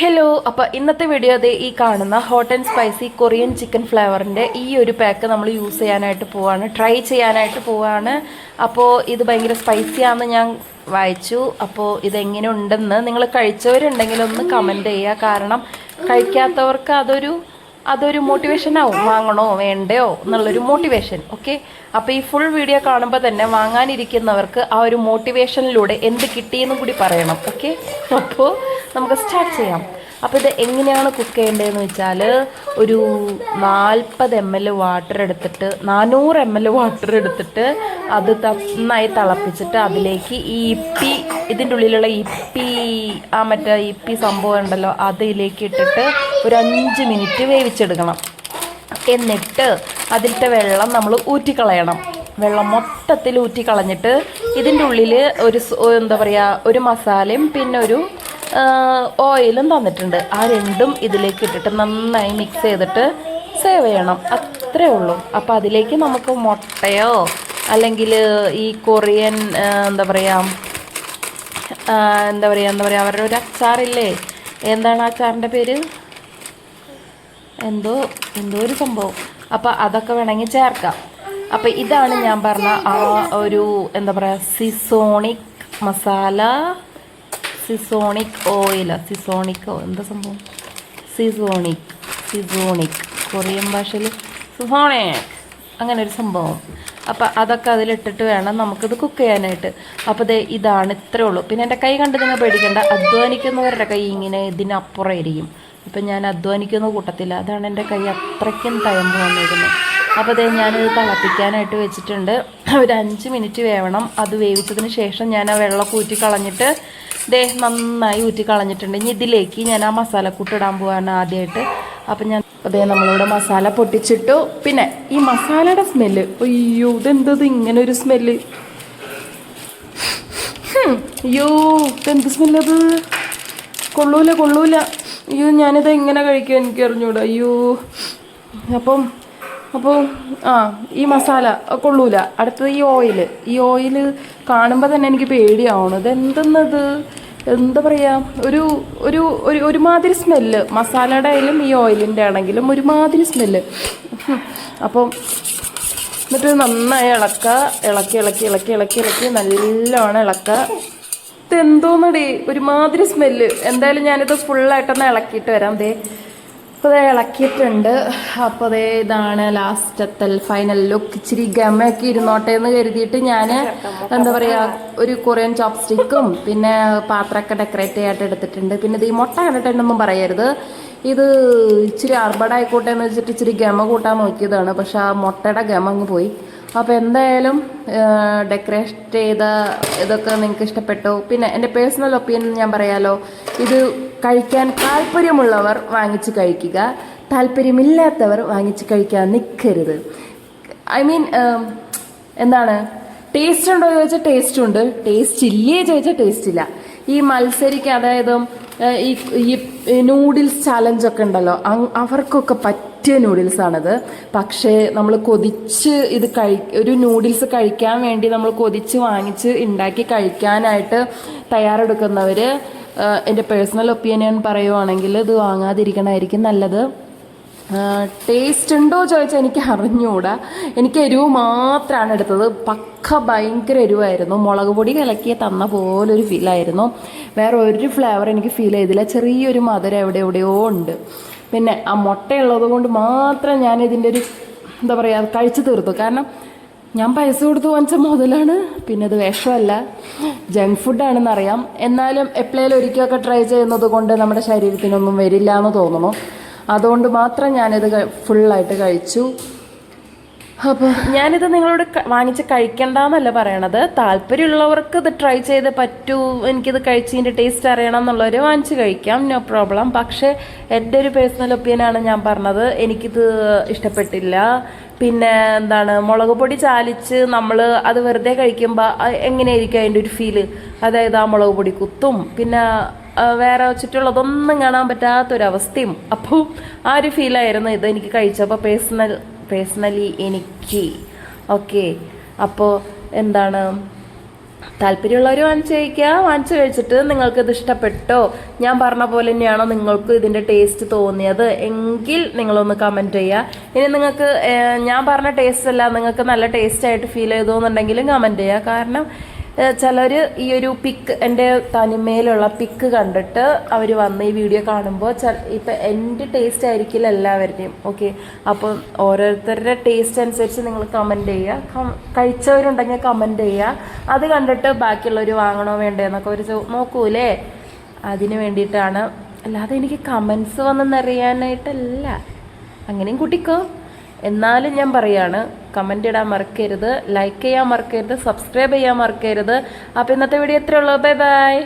Hello അപ്പോൾ ഇന്നത്തെ video ദേ ഈ കാണുന്ന hot and spicy Korean chicken ഫ്ലേവറിന്റെ ഈ ഒരു പാക്ക് നമ്മൾ യൂസ് ചെയ്യാനായിട്ട് പോവാണ് ട്രൈ ചെയ്യാനായിട്ട് പോവാണ്. അപ്പോൾ ഇത് ഭയങ്കര സ്പൈസി ആണെന്ന് ഞാൻ വായിച്ചു. അപ്പോൾ ഇതെങ്ങനെ ഉണ്ടെന്ന് നിങ്ങൾ കഴിച്ചവരുണ്ടെങ്കിൽ ഒന്ന് കമന്റ് ചെയ്യുക കാരണം കഴിക്കാത്തവർക്ക് അതൊരു അതൊരു മോട്ടിവേഷൻ ആവും. വാങ്ങണോ വേണ്ടയോ എന്നുള്ളൊരു മോട്ടിവേഷൻ ഓക്കെ അപ്പോൾ ഈ ഫുൾ വീഡിയോ കാണുമ്പോൾ തന്നെ വാങ്ങാനിരിക്കുന്നവർക്ക് ആ ഒരു മോട്ടിവേഷനിലൂടെ എന്ത് കിട്ടിയെന്നും കൂടി പറയണം ഓക്കെ അപ്പോൾ നമുക്ക് സ്റ്റാർട്ട് ചെയ്യാം. അപ്പോൾ ഇത് എങ്ങനെയാണ് കുക്ക് ചെയ്യേണ്ടതെന്ന് വെച്ചാൽ ഒരു നാൽപ്പത് എം എൽ വാട്ടർ എടുത്തിട്ട് നാനൂറ് എം എൽ വാട്ടർ എടുത്തിട്ട് അത് നന്നായി തിളപ്പിച്ചിട്ട് അതിലേക്ക് ഈ ഇപ്പി ഇതിന്റെ ഉള്ളിലുള്ള ഇപ്പി ആ മറ്റേ ഇപ്പി സംഭവം ഉണ്ടല്ലോ അതിലേക്ക് ഇട്ടിട്ട് ഒരു അഞ്ച് മിനിറ്റ് വേവിച്ചെടുക്കണം. എന്നിട്ട് അതിലത്തെ വെള്ളം നമ്മൾ ഊറ്റിക്കളയണം. വെള്ളം മൊത്തത്തിൽ ഊറ്റിക്കളഞ്ഞിട്ട് ഇതിന്റെ ഉള്ളിൽ ഒരു എന്താ പറയുക ഒരു മസാലയും പിന്നെ ഒരു ഓയിലും തന്നിട്ടുണ്ട്. ആ രണ്ടും ഇതിലേക്ക് ഇട്ടിട്ട് നന്നായി മിക്സ് ചെയ്തിട്ട് സേവ് ചെയ്യണം. അത്രേ ഉള്ളൂ. അപ്പോൾ അതിലേക്ക് നമുക്ക് മുട്ടയോ അല്ലെങ്കിൽ ഈ കൊറിയൻ എന്താ പറയുക എന്താ പറയുക എന്താ പറയുക അവരുടെ ഒരു അച്ചാറില്ലേ? എന്താണ് അച്ചാറിന്റെ പേര്? എന്തോ എന്തോ ഒരു സംഭവം. അപ്പോൾ അതൊക്കെ വേണമെങ്കിൽ ചേർക്കാം. അപ്പോൾ ഇതാണ് ഞാൻ പറഞ്ഞ ആ ഒരു എന്താ പറയുക സിസോണിക് മസാല സിസോണിക് ഓയിൽ സിസോണിക്കോ എന്താ സംഭവം? സിസോണിക് സിസോണിക് കൊറിയൻ ഭാഷയിൽ സിസോണിക് അങ്ങനെ ഒരു സംഭവം. അപ്പോൾ അതൊക്കെ അതിലിട്ടിട്ട് വേണം നമുക്കിത് കുക്ക് ചെയ്യാനായിട്ട്. അപ്പോൾ ദേ ഇതാണ് ഇത്രേ ഉള്ളൂ. പിന്നെ എന്റെ കൈ കണ്ട് നിങ്ങൾ പേടിക്കേണ്ട. അധ്വാനിക്കുന്നവരുടെ കൈ ഇങ്ങനെ ഇതിനപ്പുറം ഇരിക്കും ഇപ്പം ഞാൻ അധ്വാനിക്കുന്ന കൂട്ടത്തില്ല. അതാണ് എന്റെ കൈ അത്രയ്ക്കും തയമ്പ് വന്നിരുന്നത് അപ്പോൾ അതേ ഞാനിത് തിളപ്പിക്കാനായിട്ട് വെച്ചിട്ടുണ്ട്. ഒരു അഞ്ച് മിനിറ്റ് വേവണം. അത് വേവിച്ചതിന് ശേഷം ഞാൻ ആ വെള്ളം കൂറ്റി കളഞ്ഞിട്ട് ദേ നന്നായി ഊറ്റി കളഞ്ഞിട്ടുണ്ട്. ഇനി ഇതിലേക്ക് ഞാൻ ആ മസാലക്കൂട്ട് ഇടാൻ പോവാണ് ആദ്യമായിട്ട് അപ്പം ഞാൻ അതേ നമ്മളിവിടെ മസാല പൊട്ടിച്ചിട്ടു. പിന്നെ ഈ മസാലയുടെ സ്മെല്ല് അയ്യോ ഇതെന്തത് ഇങ്ങനെ ഒരു സ്മെല്ല് അയ്യോ ഇതെന്ത് സ്മെല്ലത് കൊള്ളൂല കൊള്ളൂല. അയ്യോ ഞാനിത് എങ്ങനെ കഴിക്കും എനിക്ക് അറിഞ്ഞൂടാ അയ്യോ. അപ്പം അപ്പോൾ ആ ഈ മസാല കൊള്ളൂല അടുത്തത് ഈ ഓയിൽ ഈ ഓയിൽ കാണുമ്പോൾ തന്നെ എനിക്ക് പേടിയാവണം. ഇത് എന്തെന്നത് എന്താ പറയുക ഒരു ഒരു ഒരു ഒരുമാതിരി സ്മെല്ല് മസാലയുടെ ആയാലും ഈ ഓയിലിന്റെ ആണെങ്കിലും ഒരുമാതിരി സ്മെല്ല് അപ്പം എന്നിട്ട് നന്നായി ഇളക്കുക ഇളക്കി ഇളക്കി ഇളക്കി ഇളക്കി ഇളക്കി. നല്ലോണം ഇളക്കുക ഇതെന്തോന്നടി? ഒരുമാതിരി സ്മെല്ല് എന്തായാലും ഞാനിത് ഫുള്ളായിട്ടൊന്ന് ഇളക്കിയിട്ട് വരാം. ദേ അപ്പോൾ ദേ ഇളക്കിയിട്ടുണ്ട്. അപ്പോൾ ദേ ഇതാണ് ലാസ്റ്റത്തെ ഫൈനൽ ലുക്ക് ഇച്ചിരി ഗമയൊക്കെ ഇരുന്നോട്ടെ എന്ന് കരുതിയിട്ട് ഞാൻ എന്താ പറയുക ഒരു കൊറിയൻ ചോപ്സ്റ്റിക്കും പിന്നെ പാത്രമൊക്കെ ഡെക്കറേറ്റ് ചെയ്യായിട്ട് എടുത്തിട്ടുണ്ട്. പിന്നെ ഇത് ഈ മുട്ട കണ്ടിട്ടുണ്ടെന്നും പറയരുത്. ഇത് ഇച്ചിരി അർബഡായിക്കോട്ടെ എന്ന് വെച്ചിട്ട് ഇച്ചിരി ഗമ കൂട്ടാൻ നോക്കിയതാണ്. പക്ഷെ ആ മുട്ടയുടെ ഗമ അങ്ങ് പോയി. അപ്പോൾ എന്തായാലും ഡെക്കറേറ്റ് ചെയ്ത ഇതൊക്കെ നിങ്ങൾക്ക് ഇഷ്ടപ്പെട്ടു. പിന്നെ എന്റെ പേഴ്സണൽ ഒപ്പീനിയൻ ഞാൻ പറയാലോ. ഇത് കഴിക്കാൻ താല്പര്യമുള്ളവർ വാങ്ങിച്ച് കഴിക്കുക. താല്പര്യമില്ലാത്തവർ വാങ്ങിച്ച് കഴിക്കാൻ നിൽക്കരുത് ഐ മീൻ എന്താണ്? ടേസ്റ്റ് ഉണ്ടോ എന്ന് ചോദിച്ചാൽ ടേസ്റ്റ് ഉണ്ട്. ടേസ്റ്റ് ഇല്ലേ ചോദിച്ചാൽ ടേസ്റ്റ് ഇല്ല. ഈ മത്സരിക്ക് അതായത് ഈ ഈ നൂഡിൽസ് ചാലഞ്ച് ഒക്കെ ഉണ്ടല്ലോ അവർക്കൊക്കെ പറ്റിയ നൂഡിൽസ് ആണത്. പക്ഷേ നമ്മൾ കൊതിച്ച് ഇത് കഴി ഒരു നൂഡിൽസ് കഴിക്കാൻ വേണ്ടി നമ്മൾ കൊതിച്ച് വാങ്ങിച്ച് ഉണ്ടാക്കി കഴിക്കാനായിട്ട് തയ്യാറെടുക്കുന്നവർ എന്റെ പേഴ്സണൽ ഒപ്പീനിയൻ പറയുവാണെങ്കിൽ ഇത് വാങ്ങാതിരിക്കണമായിരിക്കും നല്ലത്. ടേസ്റ്റ് ഉണ്ടോ ചോദിച്ചാൽ എനിക്ക് അറിഞ്ഞുകൂടാ എനിക്ക് എരിവ് മാത്രമാണ് എടുത്തത്. പക്ക ഭയങ്കര എരിവായിരുന്നു. മുളക് പൊടി കലക്കി തന്ന പോലൊരു ഫീലായിരുന്നു വേറെ ഒരു ഫ്ലേവർ എനിക്ക് ഫീൽ ചെയ്തില്ല. ചെറിയൊരു മധുരം എവിടെ എവിടെയോ ഉണ്ട്. പിന്നെ ആ മുട്ടയുള്ളത് കൊണ്ട് മാത്രം ഞാൻ ഇതിന്റെ ഒരു എന്താ പറയുക കഴിച്ചു തീർത്തു. കാരണം ഞാൻ പൈസ കൊടുത്ത് വാങ്ങിച്ച മുതലാണ് പിന്നെ അത് വിഷമല്ല. ജങ്ക് ഫുഡാണെന്ന് അറിയാം എന്നാലും എപ്പോഴേലും ഒരിക്കലൊക്കെ ട്രൈ ചെയ്യുന്നത് കൊണ്ട് നമ്മുടെ ശരീരത്തിനൊന്നും വരില്ല എന്ന് തോന്നുന്നു. അതുകൊണ്ട് മാത്രം ഞാനിത് ഫുള്ളായിട്ട് കഴിച്ചു. അപ്പോൾ ഞാനിത് നിങ്ങളോട് വാങ്ങിച്ച് കഴിക്കണ്ടെന്നല്ല പറയണത്. താല്പര്യമുള്ളവർക്ക് ഇത് ട്രൈ ചെയ്ത് പറ്റൂ. എനിക്കിത് കഴിച്ചതിന്റെ ടേസ്റ്റ് അറിയണം എന്നുള്ളവർ വാങ്ങിച്ച് കഴിക്കാം. നോ പ്രോബ്ലം പക്ഷേ എന്റെ ഒരു പേഴ്സണൽ ഒപ്പീനിയനാണ് ഞാൻ പറഞ്ഞത്. എനിക്കിത് ഇഷ്ടപ്പെട്ടില്ല. പിന്നെ എന്താണ് മുളക് പൊടി ചാലിച്ച് നമ്മൾ അത് വെറുതെ കഴിക്കുമ്പോൾ എങ്ങനെയായിരിക്കും അതിന്റെ ഒരു ഫീൽ അതായത് ആ മുളക് പൊടി കുത്തും. പിന്നെ വേറെ ചുറ്റുള്ളതൊന്നും കാണാൻ പറ്റാത്തൊരവസ്ഥയും. അപ്പോൾ ആ ഒരു ഫീലായിരുന്നു ഇത് എനിക്ക് കഴിച്ചപ്പോൾ പേഴ്സണൽ പേഴ്സണലി എനിക്ക്. ഓക്കെ അപ്പോൾ എന്താണ് താല്പര്യമുള്ളവർ വാങ്ങിച്ച് കഴിക്കുക. വാങ്ങിച്ച് കഴിച്ചിട്ട് നിങ്ങൾക്ക് ഇത് ഇഷ്ടപ്പെട്ടോ? ഞാൻ പറഞ്ഞ പോലെ തന്നെയാണോ നിങ്ങൾക്ക് ഇതിന്റെ ടേസ്റ്റ് തോന്നിയത്? എങ്കിൽ നിങ്ങളൊന്ന് കമന്റ് ചെയ്യുക. ഇനി നിങ്ങൾക്ക് ഞാൻ പറഞ്ഞ ടേസ്റ്റ് അല്ല നിങ്ങൾക്ക് നല്ല ടേസ്റ്റ് ആയിട്ട് ഫീൽ ചെയ്തോന്നുണ്ടെങ്കിലും കമന്റ് ചെയ്യുക. കാരണം ചിലർ ഈ ഒരു പിക്ക് എന്റെ തനിമയിലുള്ള പിക്ക് കണ്ടിട്ട് അവർ വന്ന് ഈ വീഡിയോ കാണുമ്പോൾ ഇപ്പം എന്റെ ടേസ്റ്റ് ആയിരിക്കില്ല എല്ലാവരുടെയും ഓക്കെ അപ്പം ഓരോരുത്തരുടെ ടേസ്റ്റ് അനുസരിച്ച് നിങ്ങൾ കമന്റ് ചെയ്യുക. കഴിച്ചവരുണ്ടെങ്കിൽ കമന്റ് ചെയ്യുക. അത് കണ്ടിട്ട് ബാക്കിയുള്ളവർ വാങ്ങണോ വേണ്ടോ എന്നൊക്കെ ഒരു നോക്കൂലേ? അതിന് വേണ്ടിയിട്ടാണ്. അല്ലാതെ എനിക്ക് കമൻസ് വന്നെന്നറിയാനായിട്ടല്ല. അങ്ങനെയും കൂട്ടിക്കോ. എന്നാലും ഞാൻ പറയാണ് കമന്റ് ഇടാൻ മറക്കരുത് ലൈക്ക് ചെയ്യാൻ മറക്കരുത് സബ്സ്ക്രൈബ് ചെയ്യാൻ മറക്കരുത്. അപ്പോൾ ഇന്നത്തെ വീഡിയോ എത്രയുള്ളൂ ബൈ ബൈ